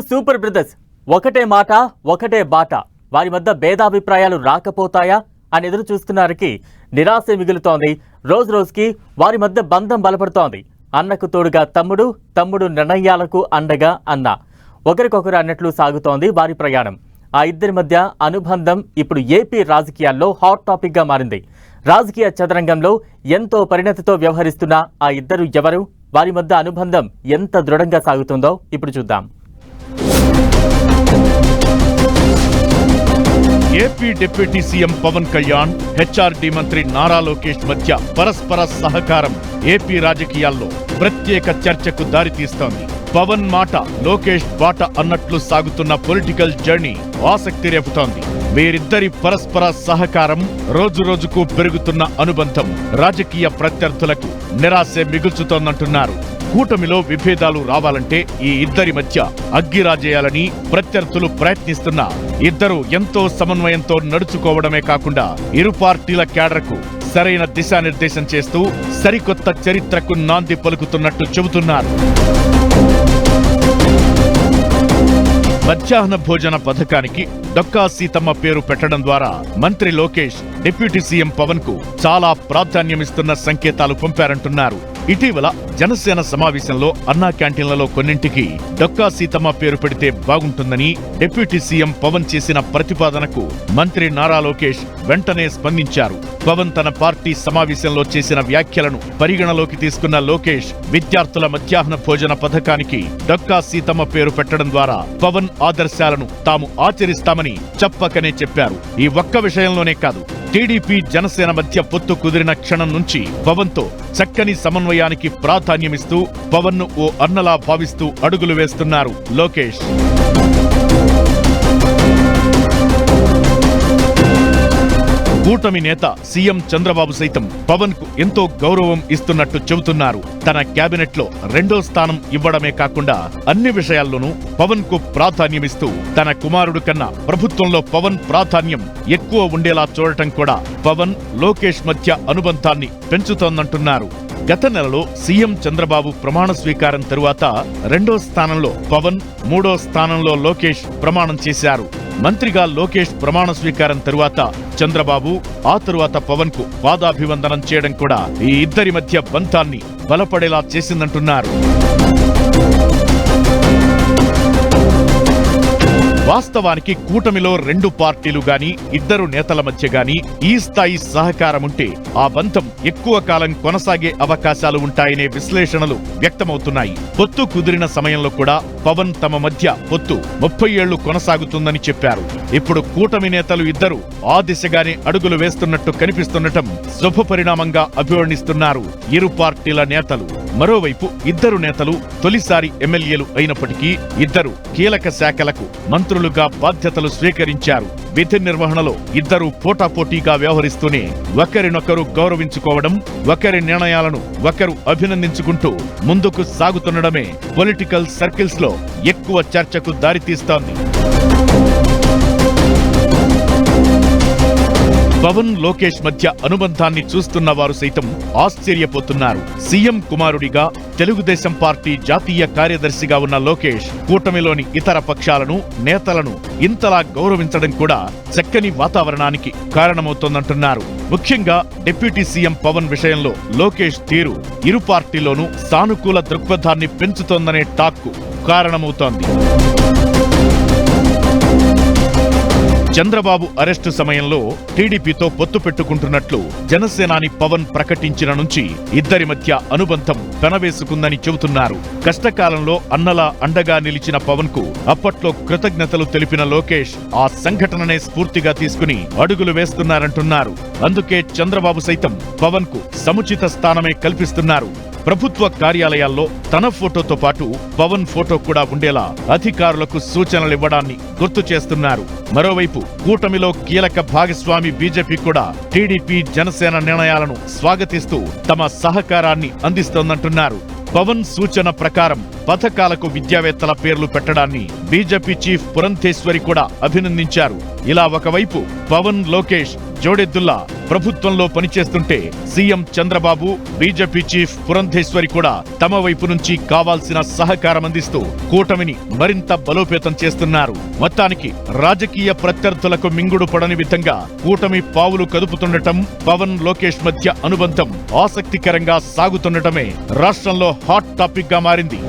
Super brothers ఒకటే మాట ఒకటే బాట. వారి మధ్య భేదాభిప్రాయాలు రాకపోతాయా అని ఎదురు చూస్తున్నారికి నిరాశ మిగులుతోంది. రోజు రోజుకి వారి మధ్య బంధం బలపడుతోంది. అన్నకు తోడుగా తమ్ముడు తమ్ముడు నిర్ణయాలకు అండగా అన్న. ఒకరికొకరు అన్నట్లు సాగుతోంది వారి ప్రయాణం. ఆ ఇద్దరి మధ్య అనుబంధం ఇప్పుడు ఏపీ రాజకీయాల్లో హాట్ టాపిక్గా మారింది. రాజకీయ చదరంగంలో ఎంతో పరిణతితో వ్యవహరిస్తున్న ఆ ఇద్దరు ఎవరు? వారి మధ్య అనుబంధం ఎంత దృఢంగా సాగుతుందో ఇప్పుడు చూద్దాం. AP deputy CM Pawan Kalyan HRD మంత్రి నారా లోకేష్ మధ్య పరస్పర సహకారం ఏపీ రాజకీయాల్లో ప్రత్యేక చర్చకు దారితీస్తోంది. పవన్ మాట లోకేష్ బాట అన్నట్లు సాగుతున్న పొలిటికల్ జర్నీ ఆసక్తి రేపుతోంది. వీరిద్దరి పరస్పర సహకారం రోజురోజుకు పెరుగుతున్న అనుబంధం రాజకీయ ప్రత్యర్థులకు నిరాశ మిగుల్చుతోందంటున్నారు. కూటమిలో విభేదాలు రావాలంటే ఈ ఇద్దరి మధ్య అగ్గిరాజేయాలని ప్రత్యర్థులు ప్రయత్నిస్తున్నా ఇద్దరు ఎంతో సమన్వయంతో నడుచుకోవడమే కాకుండా ఇరు పార్టీల క్యాడర్కు సరైన దిశానిర్దేశం చేస్తూ సరికొత్త చరిత్రకు నాంది పలుకుతున్నట్టు చెబుతున్నారు. మధ్యాహ్న భోజన పథకానికి డొక్కా సీతమ్మ పేరు పెట్టడం ద్వారా మంత్రి లోకేష్ డిప్యూటీ సీఎం పవన్కు చాలా ప్రాధాన్యమిస్తున్న సంకేతాలు పంపారంటున్నారు. ఇటీవల జనసేన సమావేశంలో అన్నా క్యాంటీన్లలో కొన్నింటికి డొక్కా సీతమ్మ పేరు పెడితే బాగుంటుందని డిప్యూటీ సీఎం పవన్ చేసిన ప్రతిపాదనకు మంత్రి నారా లోకేష్ వెంటనే స్పందించారు. పవన్ తన పార్టీ సమావేశంలో చేసిన వ్యాఖ్యలను పరిగణలోకి తీసుకున్న లోకేష్ విద్యార్థుల మధ్యాహ్న భోజన పథకానికి డొక్కా సీతమ్మ పేరు పెట్టడం ద్వారా పవన్ ఆదర్శాలను తాము ఆచరిస్తామని చెప్పకనే చెప్పారు. ఈ ఒక్క విషయంలోనే కాదు టీడీపీ జనసేన మధ్య పొత్తు కుదిరిన క్షణం నుంచి పవన్తో చక్కని సమన్వయానికి ప్రాధాన్యమిస్తూ పవన్ను ఓ అన్నలా భావిస్తూ అడుగులు వేస్తున్నారు లోకేష్. కూటమి నేత సీఎం చంద్రబాబు సైతం పవన్కు ఎంతో గౌరవం ఇస్తున్నట్టు చెబుతున్నారు. తన కేబినెట్లో రెండో స్థానం ఇవ్వడమే కాకుండా అన్ని విషయాల్లోనూ పవన్కు ప్రాధాన్యమిస్తూ తన కుమారుడు కన్నా ప్రభుత్వంలో పవన్ ప్రాధాన్యం ఎక్కువ ఉండేలా చూడటం కూడా పవన్ లోకేష్ మధ్య అనుబంధాన్ని పెంచుతోందంటున్నారు. గత నెలలో సీఎం చంద్రబాబు ప్రమాణ స్వీకారం తరువాత రెండో స్థానంలో పవన్ మూడో స్థానంలో లోకేష్ ప్రమాణం చేశారు. మంత్రిగా లోకేష్ ప్రమాణ స్వీకారం తరువాత చంద్రబాబు ఆ తరువాత పవన్కు పాదాభివందనం చేయడం కూడా ఈ ఇద్దరి మధ్య బంధాన్ని బలపడేలా చేసిందంటున్నారు. వాస్తవానికి కూటమిలో రెండు పార్టీలు గాని ఇద్దరు నేతల మధ్య గాని ఈ స్థాయి సహకారం ఉంటే ఆ బంధం ఎక్కువ కాలం కొనసాగే అవకాశాలు ఉంటాయనే విశ్లేషణలు వ్యక్తమవుతున్నాయి. పొత్తు కుదిరిన సమయంలో కూడా పవన్ తమ మధ్య పొత్తు ముప్పై ఏళ్ళు కొనసాగుతుందని చెప్పారు. ఇప్పుడు కూటమి నేతలు ఇద్దరు ఆ దిశగానే అడుగులు వేస్తున్నట్టు కనిపిస్తుండటం శుభ పరిణామంగా అభివర్ణిస్తున్నారు. ఇరు పార్టీల నేతలు. మరోవైపు ఇద్దరు నేతలు తొలిసారి ఎమ్మెల్యేలు అయినప్పటికీ ఇద్దరు కీలక శాఖలకు మంత్రులుగా బాధ్యతలు స్వీకరించారు. విధి నిర్వహణలో ఇద్దరు పోటాపోటీగా వ్యవహరిస్తూనే ఒకరినొకరు గౌరవించుకోవడం ఒకరి నిర్ణయాలను ఒకరు అభినందించుకుంటూ ముందుకు సాగుతుండడమే పొలిటికల్ సర్కిల్స్లో ఎక్కువ చర్చకు దారితీస్తోంది. పవన్ లోకేష్ మధ్య అనుబంధాన్ని చూస్తున్న వారు సైతం ఆశ్చర్యపోతున్నారు. సీఎం కుమారుడిగా తెలుగుదేశం పార్టీ జాతీయ కార్యదర్శిగా ఉన్న లోకేష్ కూటమిలోని ఇతర పక్షాలను నేతలను ఇంతలా గౌరవించడం కూడా చక్కని వాతావరణానికి కారణమవుతోందంటున్నారు. ముఖ్యంగా డిప్యూటీ సీఎం పవన్ విషయంలో లోకేష్ తీరు ఇరు పార్టీలోనూ సానుకూల దృక్పథాన్ని పెంచుతోందనే టాక్కు కారణమవుతోంది. చంద్రబాబు అరెస్టు సమయంలో టీడీపీతో పొత్తు పెట్టుకుంటున్నట్లు జనసేనాని పవన్ ప్రకటించిన నుంచి ఇద్దరి మధ్య అనుబంధం పెనవేసుకుందని చెబుతున్నారు. కష్టకాలంలో అన్నలా అండగా నిలిచిన పవన్కు అప్పట్లో కృతజ్ఞతలు తెలిపిన లోకేష్ ఆ సంఘటననే స్ఫూర్తిగా తీసుకుని అడుగులు వేస్తున్నారంటున్నారు. అందుకే చంద్రబాబు సైతం పవన్కు సముచిత స్థానమే కల్పిస్తున్నారు. ప్రభుత్వ కార్యాలయాల్లో తన ఫోటోతో పాటు పవన్ ఫోటో కూడా ఉండేలా అధికారులకు సూచనలివ్వడాన్ని గుర్తు చేస్తున్నారు. మరోవైపు కూటమిలో కీలక భాగస్వామి బీజేపీ కూడా టీడీపీ జనసేన నిర్ణయాలను స్వాగతిస్తూ తమ సహకారాన్ని అందిస్తోందంటున్నారు. పవన్ సూచన ప్రకారం పథకాలకు విద్యావేత్తల పేర్లు పెట్టడాన్ని బీజేపీ చీఫ్ పురంధేశ్వరి కూడా అభినందించారు. ఇలా ఒకవైపు పవన్ లోకేష్ జోడెద్దుల్లా ప్రభుత్వంలో పనిచేస్తుంటే CM Chandrababu BJP chief Purandeswari కూడా తమ వైపు నుంచి కావాల్సిన సహకారం అందిస్తూ కూటమిని మరింత బలోపేతం చేస్తున్నారు. మొత్తానికి రాజకీయ ప్రత్యర్థులకు మింగుడు పడని విధంగా కూటమి పావులు కదుపుతుండటం పవన్ లోకేష్ మధ్య అనుబంధం ఆసక్తికరంగా సాగుతుండటమే రాష్ట్రంలో హాట్ టాపిక్గా మారింది.